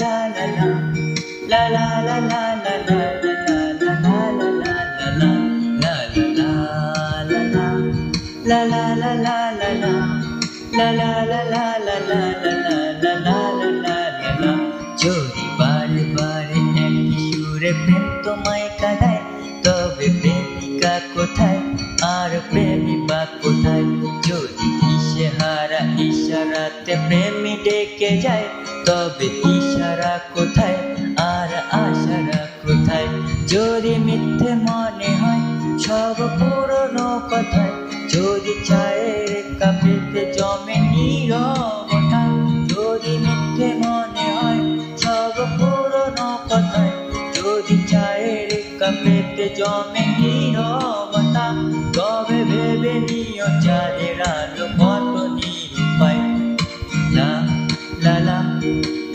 la la la la la la la la La la la la la la la la la la la la la la la la যদি বারবার একই সুরে প্রেম তোমায় কাঁদায় তবে প্রেমিকা কোথায় আর প্রেমী বা কোথায় যদি ইশে হারা ইশারাতে প্রেমী ডেকে যায় তবে ইশারা কোথায়? আর আশারা কোথায়? যদি মিথ্যে মনে হয়, সব পুরনো কথায়। যদি চায়ের কাপেতে জমে নীরবতা যদি মিথ্যে মনে হয়, সব পুরনো কথায়। যদি চায়ের কাপেতে জমে নীরবতা তবে ভেবে নিও চাঁদের